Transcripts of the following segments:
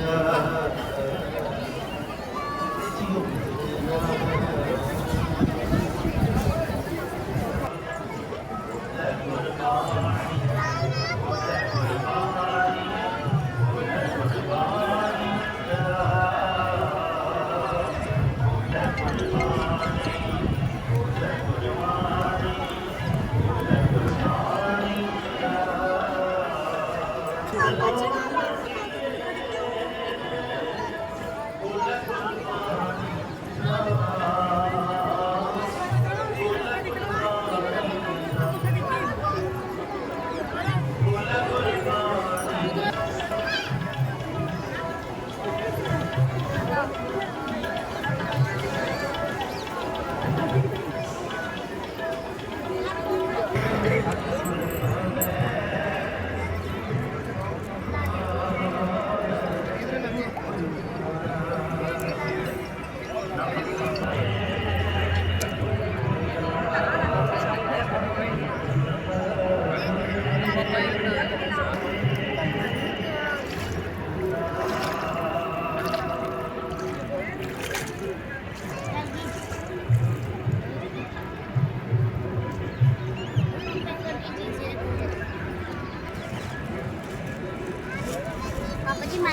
ਪਿਆਰਿਆ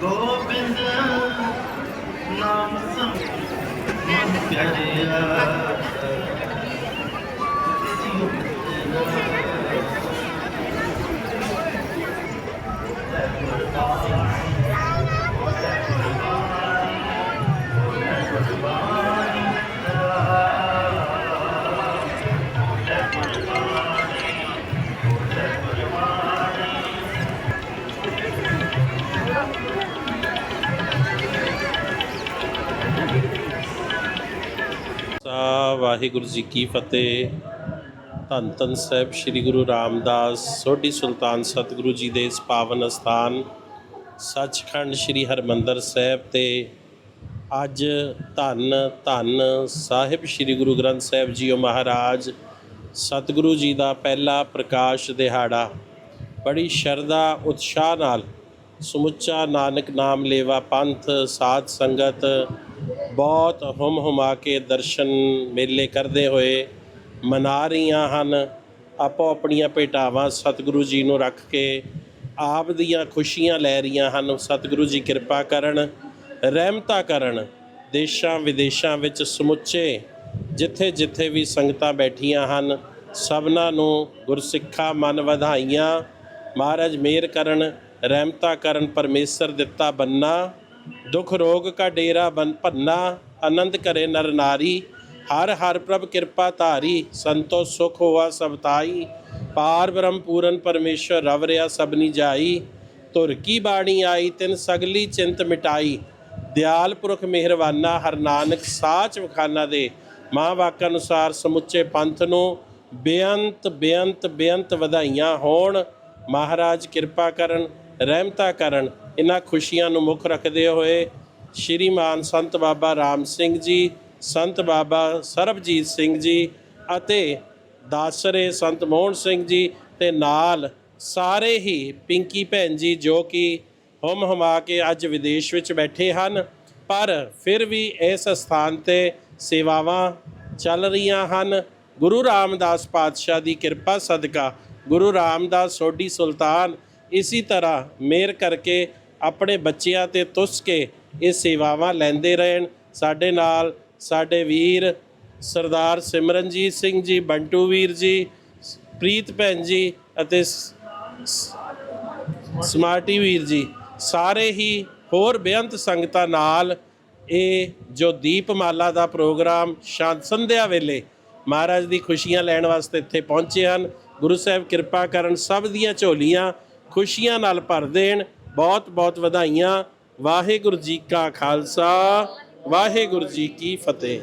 ਗੋਬਿੰਦ ਨਾਮ ਸਮ ਪਿਆਰਿਆ ਵਾਹਿਗੁਰੂ ਜੀ ਕੀ ਫਤਿਹ। ਧੰਨ ਧੰਨ ਸਾਹਿਬ ਸ੍ਰੀ ਗੁਰੂ ਰਾਮਦਾਸ, ਸੋਢੀ ਸੁਲਤਾਨ ਸਤਿਗੁਰੂ ਜੀ ਦੇ ਇਸ ਪਾਵਨ ਅਸਥਾਨ, ਸੱਚਖੰਡ ਸ੍ਰੀ ਹਰਮੰਦਰ ਸਾਹਿਬ ਤੇ ਅੱਜ ਧੰਨ ਧੰਨ ਸਾਹਿਬ ਸ੍ਰੀ ਗੁਰੂ ਗ੍ਰੰਥ ਸਾਹਿਬ ਜੀਓ ਮਹਾਰਾਜ, ਸਤਿਗੁਰੂ ਜੀ ਦਾ ਪਹਿਲਾ ਪ੍ਰਕਾਸ਼ ਦਿਹਾੜਾ। ਬੜੀ ਸ਼ਰਧਾ, ਉਤਸ਼ਾਹ ਨਾਲ ਸਮੁੱਚਾ ਨਾਨਕ ਨਾਮ ਲੇਵਾ ਪੰਥ, ਸਾਧ ਸੰਗਤ ਬਹੁਤ ਹੁਮ ਹੁਮਾ ਕੇ ਦਰਸ਼ਨ ਮੇਲੇ ਕਰਦੇ ਹੋਏ ਮਨਾ ਰਹੀਆਂ ਹਨ। ਆਪੋ ਆਪਣੀਆਂ ਭੇਟਾਵਾਂ ਸਤਿਗੁਰੂ ਜੀ ਨੂੰ ਰੱਖ ਕੇ ਆਪ ਦੀਆਂ ਖੁਸ਼ੀਆਂ ਲੈ ਰਹੀਆਂ ਹਨ। ਸਤਿਗੁਰੂ ਜੀ ਕਿਰਪਾ ਕਰਨ, ਰਹਿਮਤਾ ਕਰਨ, ਦੇਸ਼ਾਂ ਵਿਦੇਸ਼ਾਂ ਵਿੱਚ ਸਮੁੱਚੇ ਜਿੱਥੇ ਜਿੱਥੇ ਵੀ ਸੰਗਤਾਂ ਬੈਠੀਆਂ ਹਨ, ਸਭਨਾਂ ਨੂੰ ਗੁਰਸਿੱਖਾ ਮਨ ਵਧਾਈਆਂ। ਮਹਾਰਾਜ ਮੇਰ ਕਰਨ, ਰਹਿਮਤਾ ਕਰਨ, ਪਰਮੇਸ਼ਰ ਦਿੱਤਾ ਬੰਨਾ। ਦੁਖ ਰੋਗ ਕਾ ਡੇਰਾ ਬਨ ਭੰਨਾ, ਆਨੰਦ ਕਰੇ ਨਰ ਨਾਰੀ, ਹਰ ਹਰ ਪ੍ਰਭ ਕਿਰਪਾ ਧਾਰੀ, ਸੰਤੋ ਸੁਖ ਹੋਆ ਸਬਤਾਈ ਪਾਰ ਬ੍ਰਹਮ ਪੂਰਨ ਪਰਮੇਸ਼ਰ ਰਵ ਰਿਆ ਸਭਨੀ ਜਾਈ, ਧੁਰ ਕੀ ਬਾਣੀ ਆਈ ਤਿਨ ਸਗਲੀ ਚਿੰਤ ਮਿਟਾਈ, ਦਿਆਲ ਪੁਰਖ ਮਿਹਰਵਾਨਾ ਹਰ ਨਾਨਕ ਸਾਚ ਵਖਾਨਾ ਦੇ, ਮਾਂ ਵਾਕ ਅਨੁਸਾਰ ਸਮੁੱਚੇ ਪੰਥ ਨੂੰ ਬੇਅੰਤ ਬੇਅੰਤ ਬੇਅੰਤ ਵਧਾਈਆਂ ਹੋਣ, ਮਹਾਰਾਜ ਕਿਰਪਾ ਕਰਨ ਰਹਿਮਤਾ ਕਰਨ ਇਹਨਾਂ ਖੁਸ਼ੀਆਂ ਨੂੰ ਮੁੱਖ ਰੱਖਦੇ ਹੋਏ ਸ਼੍ਰੀਮਾਨ ਸੰਤ ਬਾਬਾ ਰਾਮ ਸਿੰਘ ਜੀ, ਸੰਤ ਬਾਬਾ ਸਰਬਜੀਤ ਸਿੰਘ ਜੀ ਅਤੇ ਦਾਸਰੇ ਸੰਤ ਮੋਹਨ ਸਿੰਘ ਜੀ ਤੇ ਨਾਲ ਸਾਰੇ ਹੀ ਪਿੰਕੀ ਭੈਣ ਜੀ ਜੋ ਕਿ ਹਮ ਹਮਾ ਕੇ ਅੱਜ ਵਿਦੇਸ਼ ਵਿੱਚ ਬੈਠੇ ਹਨ, ਪਰ ਫਿਰ ਵੀ ਇਸ ਸਥਾਨ ਤੇ ਸੇਵਾਵਾਂ ਚੱਲ ਰਹੀਆਂ ਹਨ। ਗੁਰੂ ਰਾਮਦਾਸ ਪਾਤਸ਼ਾਹ ਦੀ ਕਿਰਪਾ ਸਦਕਾ ਗੁਰੂ ਰਾਮਦਾਸ ਸੋਢੀ ਸੁਲਤਾਨ ਇਸੇ ਤਰ੍ਹਾਂ ਮਿਹਰ ਕਰਕੇ ਆਪਣੇ ਬੱਚਿਆਂ ਤੇ ਤੁਸ ਕੇ ਇਹ ਸੇਵਾਵਾਂ ਲੈਂਦੇ ਰਹਿਣ। ਸਾਡੇ ਨਾਲ ਸਾਡੇ ਵੀਰ ਸਰਦਾਰ ਸਿਮਰਨਜੀਤ ਸਿੰਘ ਜੀ, ਬੰਟੂ ਵੀਰ ਜੀ, ਪ੍ਰੀਤ ਭੈਣ ਜੀ ਅਤੇ ਸ- ਸ- ਸਮਾਰਟੀ ਵੀਰ ਜੀ, ਸਾਰੇ ਹੀ ਹੋਰ ਬੇਅੰਤ ਸੰਗਤਾਂ ਨਾਲ ਇਹ ਜੋ ਦੀਪਮਾਲਾ ਦਾ ਪ੍ਰੋਗਰਾਮ ਸ਼ਾਂਤ ਸੰਧਿਆ ਵੇਲੇ ਮਹਾਰਾਜ ਦੀ ਖੁਸ਼ੀਆਂ ਲੈਣ ਵਾਸਤੇ ਇੱਥੇ ਪਹੁੰਚੇ ਹਨ। ਗੁਰੂ ਸਾਹਿਬ ਕਿਰਪਾ ਕਰਨ ਸਭ ਦੀਆਂ ਝੋਲੀਆਂ ਖੁਸ਼ੀਆਂ ਨਾਲ ਭਰ ਦੇਣ। ਬਹੁਤ ਬਹੁਤ ਵਧਾਈਆਂ। ਵਾਹਿਗੁਰੂ ਜੀ ਕਾ ਖਾਲਸਾ। ਵਾਹਿਗੁਰੂ ਜੀ ਕੀ ਫਤਿਹ।